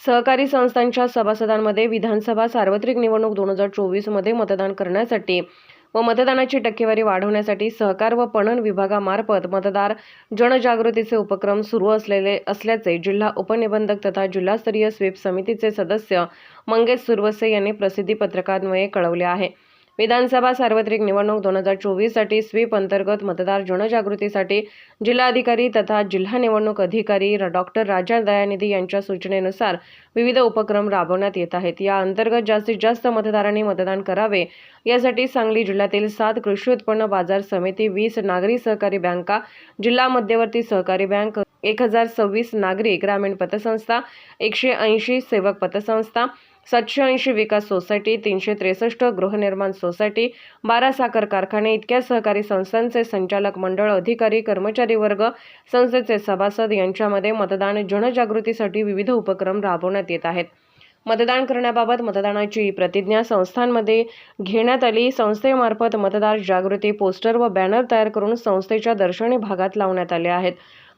सहकारी संस्थांच्या सभासदांमध्ये विधानसभा सार्वत्रिक निवडणूक दोन हजार चोवीसमध्ये मतदान करण्यासाठी व मतदानाची टक्केवारी वाढवण्यासाठी सहकार व पणन विभागामार्फत मतदार जनजागृतीचे उपक्रम सुरू असलेले असल्याचे जिल्हा उपनिबंधक तथा जिल्हास्तरीय स्वीप समितीचे सदस्य मंगेश सुरवसे यांनी प्रसिद्धी पत्रकान्वये कळवले आहे. विधानसभा सार्वत्रिक निवडणूक दोन हजार चोवीससाठी स्वीप अंतर्गत मतदार जनजागृतीसाठी जिल्हाधिकारी तथा जिल्हा निवडणूक अधिकारी र- डॉक्टर राजा दयानिधी यांच्या सूचनेनुसार विविध उपक्रम राबवण्यात येत आहेत. या अंतर्गत जास्तीत जास्त मतदारांनी मतदान करावे. यासाठी सांगली जिल्ह्यातील सात कृषी उत्पन्न बाजार समिती वीस नागरी सहकारी बँका जिल्हा मध्यवर्ती सहकारी बँक एक हजार सव्वीस नागरी ग्रामीण पतसंस्था एकशे ऐंशी सेवक पतसंस्था सातशे ऐंशी विकास सोसायटी तीनशे त्रेसष्ट गृहनिर्माण सोसायटी बारा साखर कारखाने इतक्या सहकारी संस्थांचे संचालक मंडळ अधिकारी कर्मचारी वर्ग संस्थेचे सभासद यांच्यामध्ये मतदान जनजागृतीसाठी विविध उपक्रम राबवण्यात येत आहेत. मतदान करण्याबाबत मतदानाची प्रतिज्ञा संस्थांमध्ये घेण्यात आली. संस्थेमार्फत मतदार जागृती पोस्टर व बॅनर तयार करून संस्थेच्या दर्शनी भागात लावण्यात आले आहेत.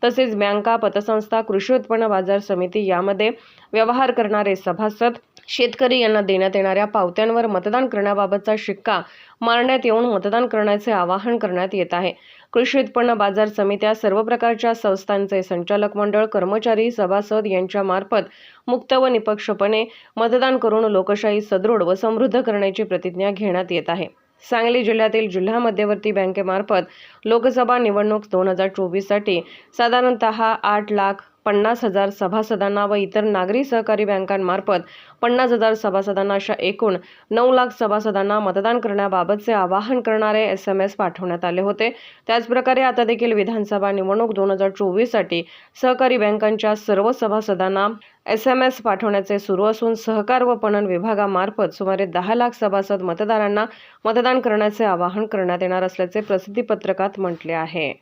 तसेच बँका पतसंस्था कृषी उत्पन्न बाजार समिती यामध्ये व्यवहार करणारे सभासद शेतकरी यांना देण्यात येणाऱ्या पावत्यांवर मतदान करण्याबाबतचा शिक्का मारण्यात येऊन मतदान करण्याचे आवाहन करण्यात येत आहे. कृषी उत्पन्न बाजार समित्या सर्व प्रकारच्या संस्थांचे संचालक मंडळ कर्मचारी सभासद यांच्यामार्फत मुक्त व निपक्षपणे मतदान करून लोकशाही सदृढ व समृद्ध करण्याची प्रतिज्ञा घेण्यात येत आहे. सांगली जिल्ह्यातील जिल्हा मध्यवर्ती बँकेमार्फत लोकसभा निवडणूक दोन हजार चोवीससाठी साधारणत आठ लाख पन्नास हजार सभासदांना व इतर नागरी सहकारी बँकांमार्फत पन्नास हजार सभासदांना अशा एकूण नऊ लाख सभासदांना मतदान करण्याबाबतचे आवाहन करणारे एस एम एस पाठवण्यात आले होते. त्याचप्रकारे आता देखील विधानसभा निवडणूक दोन हजार चोवीससाठी सहकारी बँकांच्या सर्व सभासदांना एस एम एस पाठवण्याचे सुरू असून सहकार व पणन विभागामार्फत सुमारे दहा लाख सभासद मतदारांना मतदान करण्याचे आवाहन करण्यात येणार असल्याचे प्रसिद्धीपत्रकात म्हटले आहे.